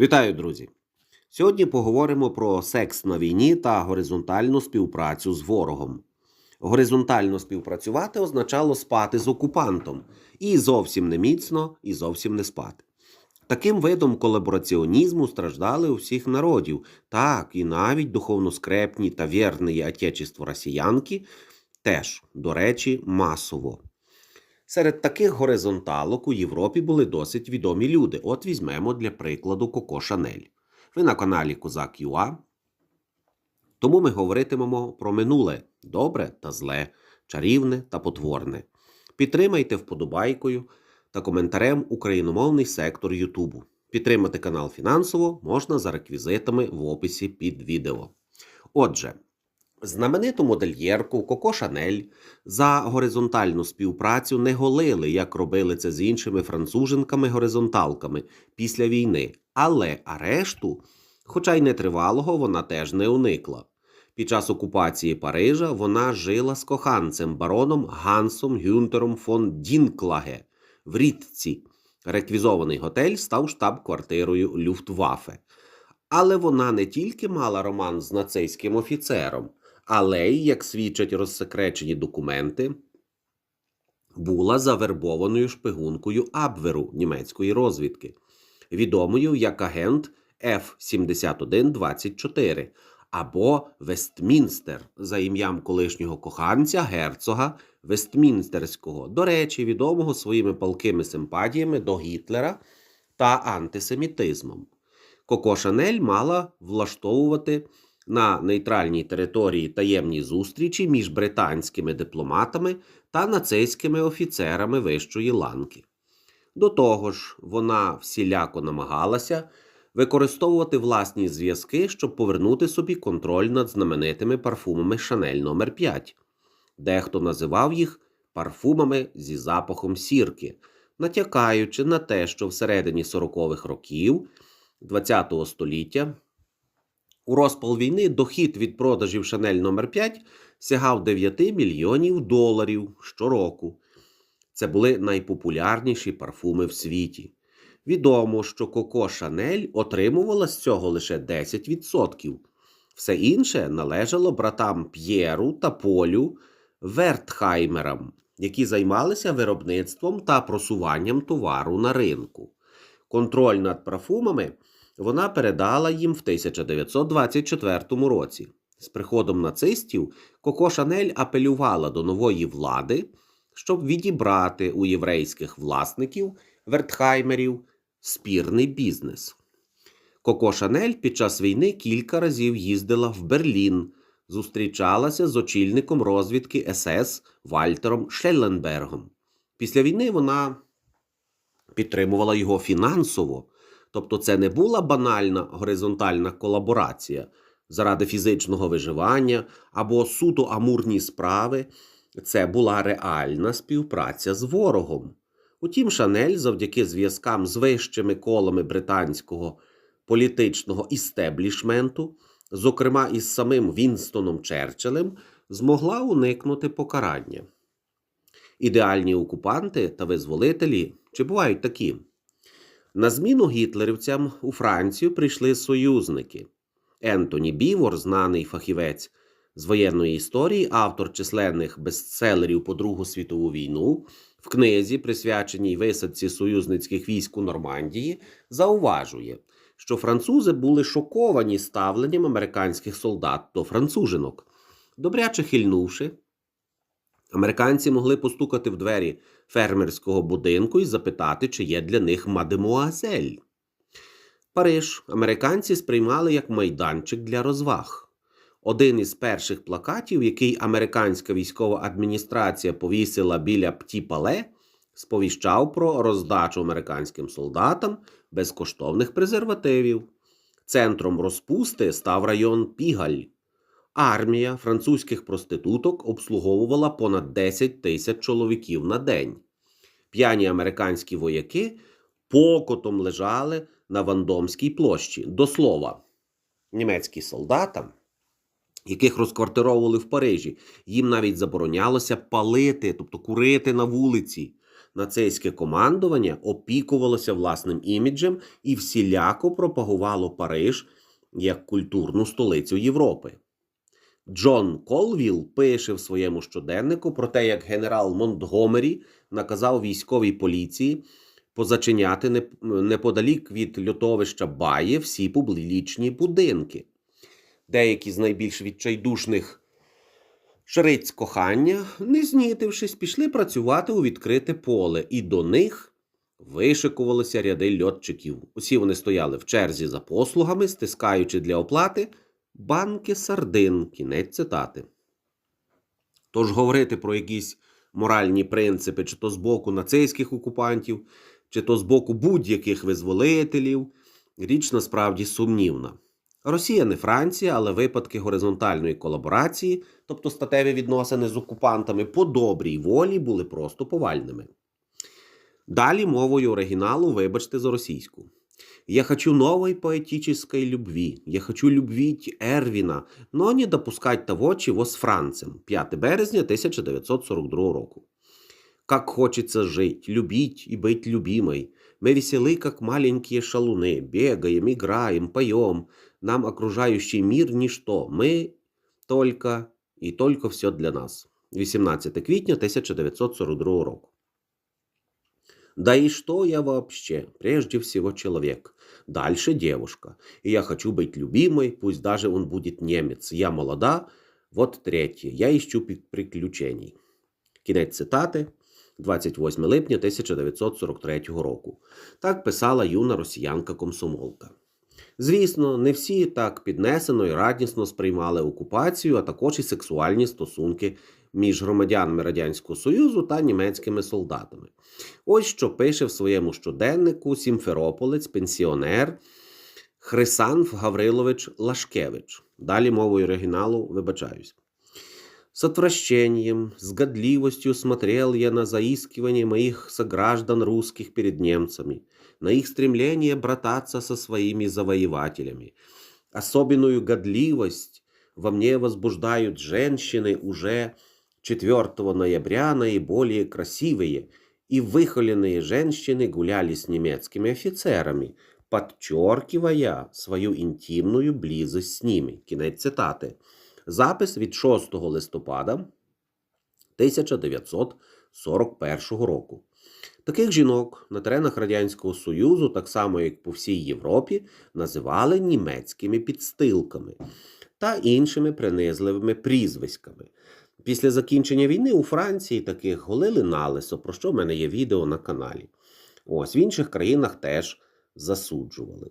Вітаю, друзі! Сьогодні поговоримо про секс на війні та горизонтальну співпрацю з ворогом. Горизонтально співпрацювати означало спати з окупантом і зовсім не міцно, і зовсім не спати. Таким видом колабораціонізму страждали у всіх народів, так і навіть духовно скрепні та вірні отечеству росіянки теж, до речі, масово. Серед таких горизонталок у Європі були досить відомі люди. От візьмемо для прикладу Коко Шанель. Ви на каналі Козак Юа. Тому ми говоритимемо про минуле добре та зле, чарівне та потворне. Підтримайте вподобайкою та коментарем україномовний сектор Ютубу. Підтримати канал фінансово можна за реквізитами в описі під відео. Отже, знамениту модельєрку Коко Шанель за горизонтальну співпрацю не голили, як робили це з іншими француженками-горизонталками після війни, але арешту, хоча й нетривалого, вона теж не уникла. Під час окупації Парижа вона жила з коханцем бароном Гансом Гюнтером фон Дінклаге в Рітці. Реквізований готель став штаб-квартирою Люфтваффе. Але вона не тільки мала роман з нацистським офіцером, але як свідчать розсекречені документи, була завербованою шпигункою Абверу німецької розвідки, відомою як агент F-7124 або Вестмінстер за ім'ям колишнього коханця герцога Вестмінстерського, до речі, відомого своїми палкими симпатіями до Гітлера та антисемітизмом. Коко Шанель мала влаштовувати на нейтральній території таємні зустрічі між британськими дипломатами та нацистськими офіцерами вищої ланки. До того ж, вона всіляко намагалася використовувати власні зв'язки, щоб повернути собі контроль над знаменитими парфумами Шанель номер 5 Дехто називав їх парфумами зі запахом сірки, натякаючи на те, що всередині 40-х років ХХ століття у розпал війни дохід від продажів Шанель номер 5 сягав 9 мільйонів доларів щороку. Це були найпопулярніші парфуми в світі. Відомо, що Коко Шанель отримувала з цього лише 10%. Все інше належало братам П'єру та Полю Вертхаймерам, які займалися виробництвом та просуванням товару на ринку. Контроль над парфумами вона передала їм в 1924 році. З приходом нацистів Коко Шанель апелювала до нової влади, щоб відібрати у єврейських власників Вертхаймерів спірний бізнес. Коко Шанель під час війни кілька разів їздила в Берлін, зустрічалася з очільником розвідки СС Вальтером Шелленбергом. Після війни вона підтримувала його фінансово. Тобто це не була банальна горизонтальна колаборація заради фізичного виживання або суто амурні справи. Це була реальна співпраця з ворогом. Утім, Шанель, завдяки зв'язкам з вищими колами британського політичного істеблішменту, зокрема із самим Вінстоном Черчиллем, змогла уникнути покарання. Ідеальні окупанти та визволителі чи бувають такі? На зміну гітлерівцям у Францію прийшли союзники. Ентоні Бівор, знаний фахівець з воєнної історії, автор численних бестселерів по Другу світову війну, в книзі, присвяченій висадці союзницьких військ у Нормандії, зауважує, що французи були шоковані ставленням американських солдат до францужинок. Добряче хильнувши, Американці могли постукати в двері фермерського будинку і запитати, чи є для них мадемуазель. Париж американці сприймали як майданчик для розваг. Один із перших плакатів, який американська військова адміністрація повісила біля Пті-Пале, сповіщав про роздачу американським солдатам безкоштовних презервативів. Центром розпусти став район Пігаль. Армія французьких проституток обслуговувала понад 10 тисяч чоловіків на день. П'яні американські вояки покотом лежали на Вандомській площі. До слова, німецькі солдатам, яких розквартировували в Парижі, їм навіть заборонялося палити, тобто курити на вулиці. нацистське командування опікувалося власним іміджем і всіляко пропагувало Париж як культурну столицю Європи. Джон Колвіл пише в своєму щоденнику про те, як генерал Монтгомері наказав військовій поліції позачиняти неподалік від льотовища Бає всі публічні будинки. Деякі з найбільш відчайдушних шриць кохання, не знітившись, пішли працювати у відкрите поле, і до них вишикувалися ряди льотчиків. Усі вони стояли в черзі за послугами, стискаючи для оплати банки сардин. Кінець цитати. Тож говорити про якісь моральні принципи, чи то з боку нацистських окупантів, чи то з боку будь-яких визволителів, річ насправді сумнівна. Росія не Франція, але випадки горизонтальної колаборації, тобто статеві відносини з окупантами по добрій волі, були просто повальними. Далі мовою оригіналу вибачте за російську. Я хочу новой поэтической любви. Я хочу любить Ервіна, но не допускать того, чего с Францем. 5 березня 1942 року. Как хочется жить, любить и быть любимой. Мы веселы, как маленькие шалуны, бегаем, играем, поем. Нам окружающий мир – ничто. Мы только и только все для нас. 18 квітня 1942 року. Да и что я вообще? Прежде всего человек. Дальше девушка. И я хочу быть любимой, пусть даже он будет немец. Я молода. Вот третє. Я пі- приключений. Кінець цитати. 28 липня 1943 року. Так писала юна росіянка-комсомолка. Звісно, не всі так піднесено і радісно сприймали окупацію, а також і сексуальні стосунки між громадянами Радянського Союзу та німецькими солдатами. Ось що пише в своєму щоденнику сімферополець, пенсіонер Хрисанф Гаврилович Лашкевич. Далі мовою оригіналу вибачаюсь. С отвращением, с годливостью смотрел я на заискивание моих сограждан русских перед немцами, на их стремление брататься со своими завоевателями. Особенную годливость во мне возбуждают женщины уже 4 ноября наиболее красивые и выхоленные женщины гуляли с немецкими офицерами, подчеркивая свою интимную близость с ними. Кінець цитати. Запис від 6 листопада 1941 року. Таких жінок на теренах Радянського Союзу, так само як по всій Європі, називали німецькими підстилками та іншими принизливими прізвиськами. Після закінчення війни у Франції таких голили налисо, про що в мене є відео на каналі. Ось в інших країнах теж засуджували.